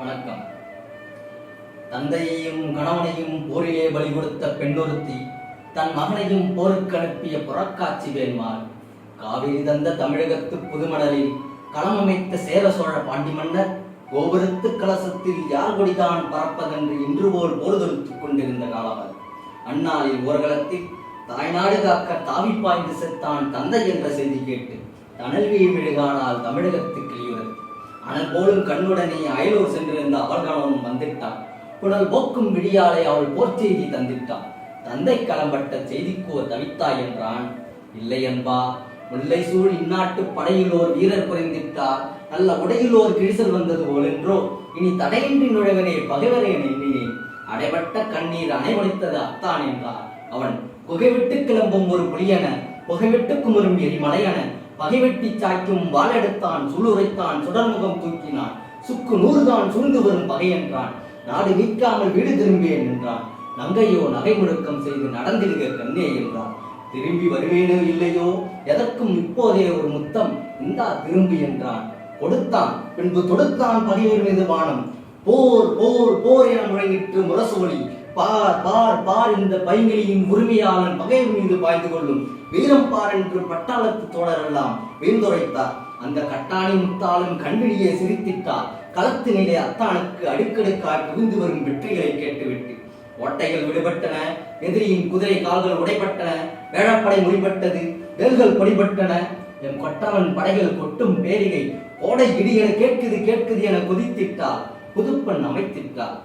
வணக்கம். தந்தையையும் கணவனையும் போரிலே பலி கொடுத்த பெண்ணொருத்தி தன் மகனையும் போருக்கு அனுப்பிய புறக்காட்சி வேண்மாள் காவிரி தந்த தமிழகத்து புதுமணலில் களமமைத்த சேர சோழ பாண்டி மன்னர் கோபுரத்து கலசத்தில் யார் கொடிதான் பறப்பதென்று இன்று போல் போர்தொடுத்துக் கொண்டிருந்த காலம் அந்நாளில் ஓர்களத்தில் தாய்நாடு காக்க தாவி பாய்ந்து செத்தான் தந்தை என்ற செய்தி கேட்டு தனல்வியை விழுகானால் தமிழகத்துக்கு அனல் போலும் கண்ணுடனே அயலூர் சென்றிருந்த அவள் கணவன் வந்திட்டான் புனல் போக்கும் விடியாலை அவள் போர் செய்தி தந்திட்டான். தந்தை களம்பட்ட செய்திக்கு தவித்தாய் என்றான். இல்லை என்பா முல்லை சூழ் இந்நாட்டு படையிலோர் வீரர் குறைந்திட்டார். நல்ல உடையிலோர் கிழிசல் வந்தது போலென்றோ இனி தடையின்றி நுழைவனே பகைவரே எண்ணினேன். அடைபட்ட கண்ணீர் அணைவழித்தது அத்தான் என்றார். அவன் புகைவிட்டு கிளம்பும் ஒரு புலியன புகைவிட்டு குமரும் எரிமலையன பகைவெட்டி சாய்க்கும் வாளெடுத்தான் சுளுரைத்தான் சுடர்முகம் தூக்கினான். சுக்கு நூறுதான் சூழ்ந்து வரும் பகை என்றான். நாடு நீக்காமல் வீடு திரும்பியேன் என்றான். நங்கையோ நகை முழக்கம் செய்து நடந்திருக கண்ணே என்றான். திரும்பி வருவேனோ இல்லையோ? எதற்கும் இப்போதே ஒரு முத்தம். இந்தா திரும்பி என்றான். கொடுத்தான். பின்பு தொடுத்தான் பகைவர் மீது வானம். போர் போர் போர் என முழங்கிற்று ஒளி. பார் பார் பார் இந்த பைங்கிலியின் உரிமையாளன் பகைவர் மீது பாய்ந்து கொள்ளும் வீரம் பார் என்று பட்டாளத்து தோழரெல்லாம் வீழ்ந்துரைத்தார் அந்த கட்டாணி முத்தாளும் கண்விழியை சிரித்திட்டார். களத்தினிலே அத்தானுக்கு அடுக்கடுக்காய் குவிந்து வரும் வெற்றிகளை கேட்டுவிட்டு. ஒட்டைகள் விடுபட்டன எதிரியின் குதிரை கால்கள் உடைப்பட்டன வேழப்படை முடிபட்டது வேல்கள் பொடிபட்டன. எம் கொட்டவன் படைகள் கொட்டும் பேரிகை கோடை இடியென கேட்குது கேட்குது என கொதித்திட்டார். புதுப்பெண் அமைத்திட்டார்.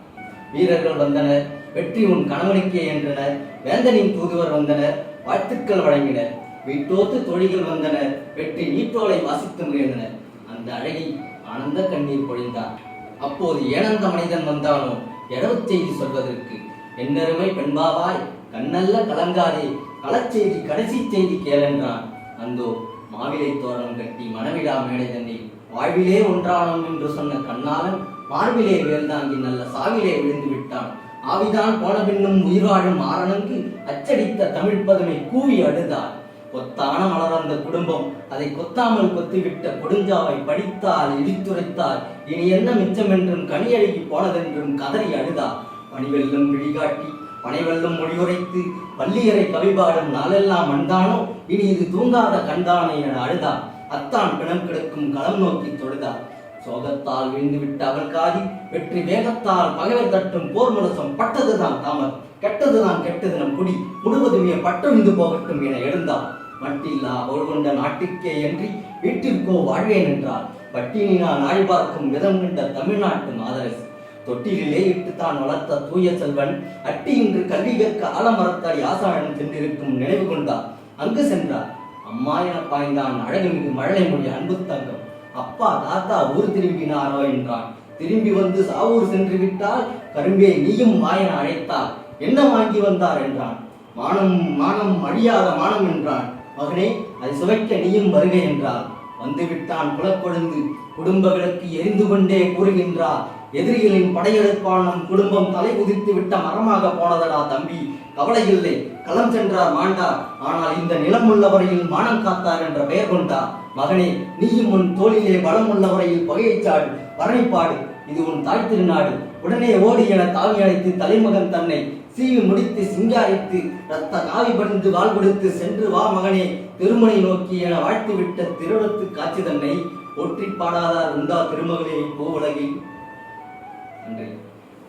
வீரர்கள் வந்தனர். வெற்றி உன் கணவனுக்கே என்றனர். வேந்தனின் தூதுவர் வந்தனர். வாழ்த்துக்கள் வழங்கினர். வீட்டோத்து தொழில்கள் வந்தனர். வெற்றி நீட்டோலை வாசித்து முயன்றனர். அந்த அழகி ஆனந்த கண்ணீர் பொழிந்தார் அப்போது ஏனந்த மனிதன் வந்தானோ? எடவுச் செய்தி சொல்வதற்கு. என்னருமை பெண்பாவாய் கண்ணல்ல கலங்காதே. களச்செய்தி கடைசி செய்தி கேளென்றான். அந்தோ மாவிலை தோரணம் கட்டி மனவிழா மேடை தன்னை வாழ்விலே ஒன்றானோம் என்று சொன்ன கண்ணாளன் வாழ்விலே வேல்தாங்கி நல்ல சாவிலே விழுந்து விட்டான். ஆவிதான் போன பின்னும் உயிர் வாழும் மாறனுக்கு அச்சடித்த தமிழ் பதுமை கூவி அழுதார். கொத்தான மலர்ந்த குடும்பம் அதை கொத்தாமல் கொத்திவிட்ட கொடுஞ்சாவை படித்தால் இடித்துரைத்தால் இனி என்ன மிச்சம் என்றும் கனியழுகி போனதென்றும் கதறி அழுதார். பணிவெல்லும் விழிகாட்டி பனைவெல்லும் மொழியுரைத்து பள்ளியறை கவிபாடும் நாளெல்லாம் மண்தானோ இனி இது தூங்காத கண்தானே என அழுதார். அத்தான் பிணம் கிடக்கும் களம் நோக்கி தொழுதார். சோகத்தால் விழுந்து விட்ட அவள் காதி வெற்றி வேகத்தால் பகைவர் தட்டும் போர் முரசம் பட்டதுதான் தாமர். கெட்டதுதான் கெட்டது நம் குடி. முழுவதுமே பட்டமிந்து போகட்டும் என எழுந்தாள் மட்டில்லா அவள் கொண்ட நாட்டுக்கே என்று வீட்டிற்கோ வாழ்வேன் என்றார். பட்டினி நான் நாள் பார்க்கும் விதம் கண்ட தமிழ்நாட்டு மாதரசு. தொட்டிலே இட்டு தான் வளர்த்த தூய செல்வன் அட்டி இன்று கல்வி கற்க ஆலமரத்தாடி ஆசாழன் சென்றிருக்கும் நினைவு கொண்டார். அங்கு சென்றார். அம்மா என பாய்ந்தான் அழகு மிகு மழலை மொழி அன்பு தங்கம். அப்பா தாத்தா ஊர் திரும்பினாரோ என்றான். திரும்பி வந்து சாவூர் சென்று விட்டால் கரும்பே நீயும் மாயன் அழைத்தார் என்ன வாங்கி வந்தார் என்றான். மானம் மானம் அழியாத மானம் என்றான். மகனே அதை சுவைக்க நீயும் வருகை என்றார் வந்துவிட்டான் குலக்கொழுந்து. குடும்ப விளக்கு எரிந்து கொண்டே கூறுகின்றார். எதிரிகளின் படையெடுப்பான் நம் குடும்பம் தலை குதித்து விட்ட மரமாக போனதடா தம்பி. கவலை இல்லை களம் சென்றார் மாண்டார். ஆனால் இந்த நிலம் உள்ள வரையில் மானம் காத்தார் என்ற பெயர் கொண்டார் மகனே நீயும் உன் தோளிலே பலம் உள்ள வரையில் பரணிப்பாடு இது உன் தாய் திருநாடு. உடனே ஓடி என தாவி அழைத்து தலைமகன் தன்னை சீவி முடித்து சிங்காரித்து ரத்த காவி படிந்து வாழ் கொடுத்து சென்று வா மகனே திருமணை நோக்கி என வாழ்த்துவிட்ட திருடத்து காட்சி தன்னை. ஒற்றி பாடாதார் உண்டா திருமகளே 안 돼.